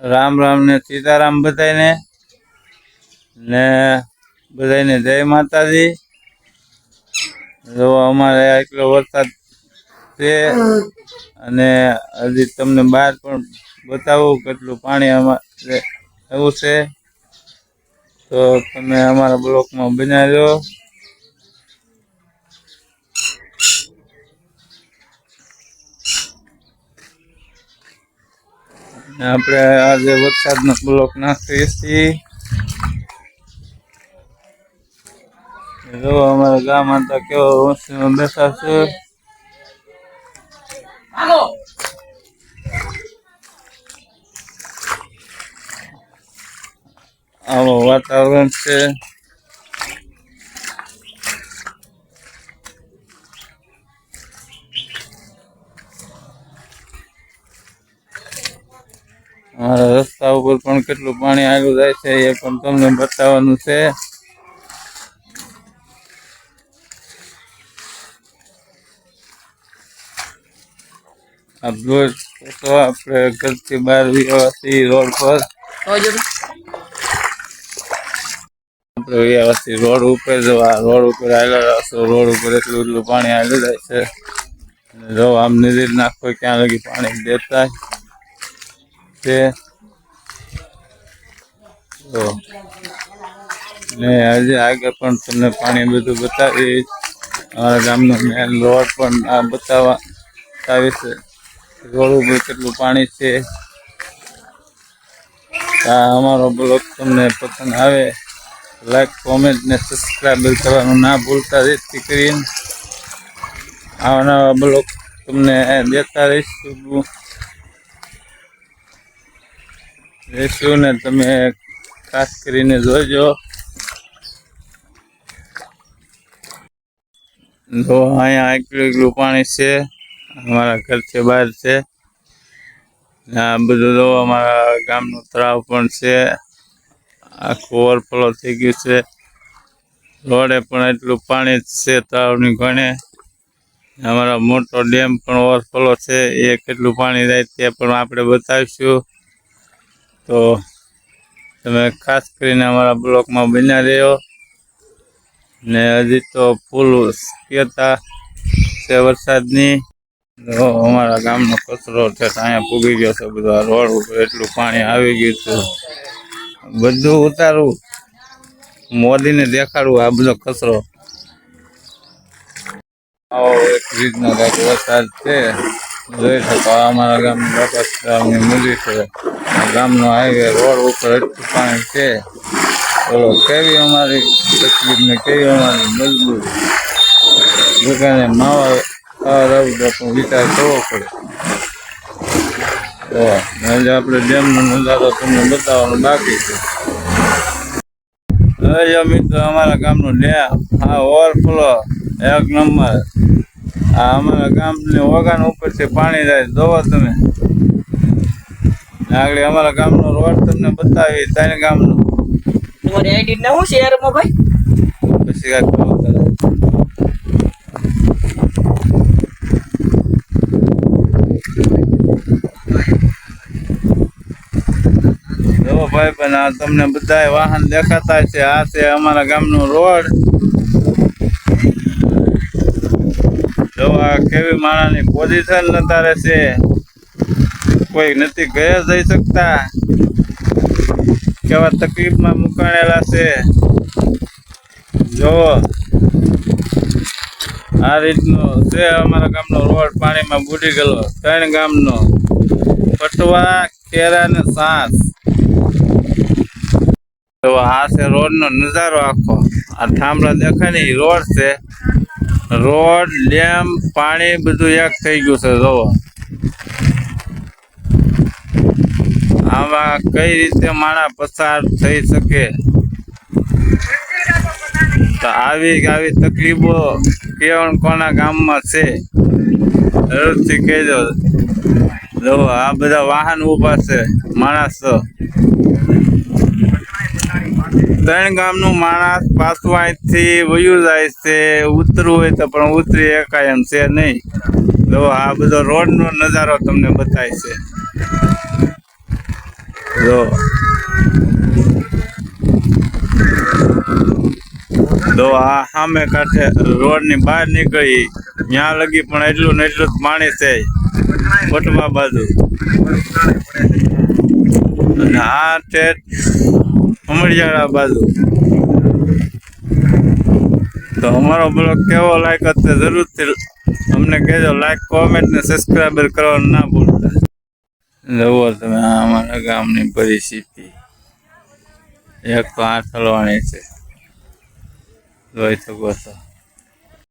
રામ રામ ને સીતારામ બધાને ને બધાને જય માતાજી. જો અમારે એટલો વરસાદ છે અને હજી તમને બહાર પણ બતાવું કેટલું પાણી અમારે એવું છે. તો તમે અમારા બ્લોકમાં બનાવ્યો. આપણે આજે વરસાદનો બ્લોક નાખીએ છીએ. જો અમારા ગામ હતા કેવો હોસ્ટેલમાં બેઠા છે. આવો વાતાવરણ છે. અમારા રસ્તા ઉપર પણ કેટલું પાણી આગળ જાય છે એ પણ તમને બતાવવાનું છે. છો આપણે ઘરથી બહાર વિયાવાસી રોડ પર. આપણે વિયાવાસી રોડ ઉપર જો આ રોડ ઉપર આવેલા રોડ ઉપર એટલું એટલું પાણી આવેલું જાય છે. જો આમ નદી નાખો ક્યાં લગી પાણી દેતા? છે. ને આજે આગળ પણ તમને પાણી બધું બતાવી અમારા ગામનો મેન રોડ પણ આ બતાવવા બતાવી છે. રોડ ઉપર કેટલું પાણી છે. આ અમારો બ્લોગ તમને પસંદ આવે લાઈક કોમેન્ટ ને સબસ્ક્રાઈબ કરવાનું ના ભૂલતા. જેથી કરીને આવા નવા બ્લોગ તમને દેતા રહીશું. રહીશું ને તમે ખાસ કરીને જોજો. જો અહીંયા એકલું એકલું પાણી છે, અમારા ઘરથી બહાર છે. આ બધું જો અમારા ગામનું તળાવ પણ છે. આખું ઓવરફ્લો થઈ ગયું છે. રોડે પણ એટલું પાણી જ છે તળાવની ઘણે. અમારા મોટો ડેમ પણ ઓવરફ્લો છે. એ કેટલું પાણી જાય તે પણ આપણે બતાવીશું. તો તમે ખાસ કરીને અમારા બ્લોકમાં બન્યા રહ્યો ને હજી તો ફૂલ શક્યતા છે વરસાદની. તો અમારા ગામનો કચરો છે અહીંયા પૂગી ગયો છે બધો. આ રોડ ઉપર એટલું પાણી આવી ગયું છે. બધું ઉતારવું મોદીને દેખાડવું આ બધો કચરો. આવો એક રીતનો કાંઈક વરસાદ છે. જોઈ શકો અમારા ગામની બાપા છે. ગામનો હાઈવે રોડ ઉપર એટલું પાણી છે. બોલો, કેવી અમારી તકલીફ ને કેવી અમારી મજબૂરી? દુકાને માવા ખાવા રહું વિચાર કરવો પડે. તો આજે આપણે ડેમનો નજારો તમને બતાવવાનો બાકી છે. હવે મિત્રો, અમારા ગામનું ડેમ, આ ઓવરફ્લો એક નંબર. આ અમારા ગામની ઓગાન ઉપરથી પાણી જાય, જોવો તમે. આગળ અમારા ગામનો રોડ તમને બતાવી ત્રણ ગામનો. તમારી આઈડી ના હું શહેરમાં ભાઈ પછી કાંઈક ખબર કરે જો ભાઈ પણ આ તમને બધા વાહન દેખાતા છે. આ છે અમારા ગામનો રોડ. જો આ કેવી માણાની પોઝિશન નતારે છે. કોઈ નથી ગયા જઈ શકતા. કેવા તકલીફમાં મુકાણેલા છે. જો આ રીતનો છે અમારા ગામનો રોડ પાણીમાં બુડી ગયેલો. ત્રણ ગામનો. પટવા, કેરા ને સાસ. તો આ છે રોડનો નજારો આખો. આ થાંભલા દેખાય ને રોડ છે. રોડ, ડેમ, પાણી બધું એક થઈ ગયું છે જોવો આમાં કઈ રીતે માણસ પસાર થઈ શકે? તો આવી આવી તકલીફો કેવણ કોના ગામમાં છે? જરૂરથી કહેજો. જો આ બધા વાહન ઊભા છે, માણસ. ત્રણ ગામનું માણસ પાછું અહીંથી વયું જાય છે ઉતરવું હોય તો પણ ઉતરી એકાય એમ છે નહીં. જો આ બધો રોડનો નજારો તમને બતાય છે. જો તો આ સામે કાંઠે રોડની બહાર નીકળી ત્યાં લગી પણ એટલું ને એટલું જ પાણી છે. કોટમાં બાજુ. અને આ છે અમરિયાળા બાજુ. તો અમારો બ્લોગ કેવો લાઈક હશે જરૂરથી અમને કહેજો. લાઈક કોમેન્ટ ને સબસ્ક્રાઈબર કરવાનું ના ભૂલતા. જુઓ તમે અમારા ગામની પરિસ્થિતિ. એક તો હલવાણી છે. જોઈ શકો છો.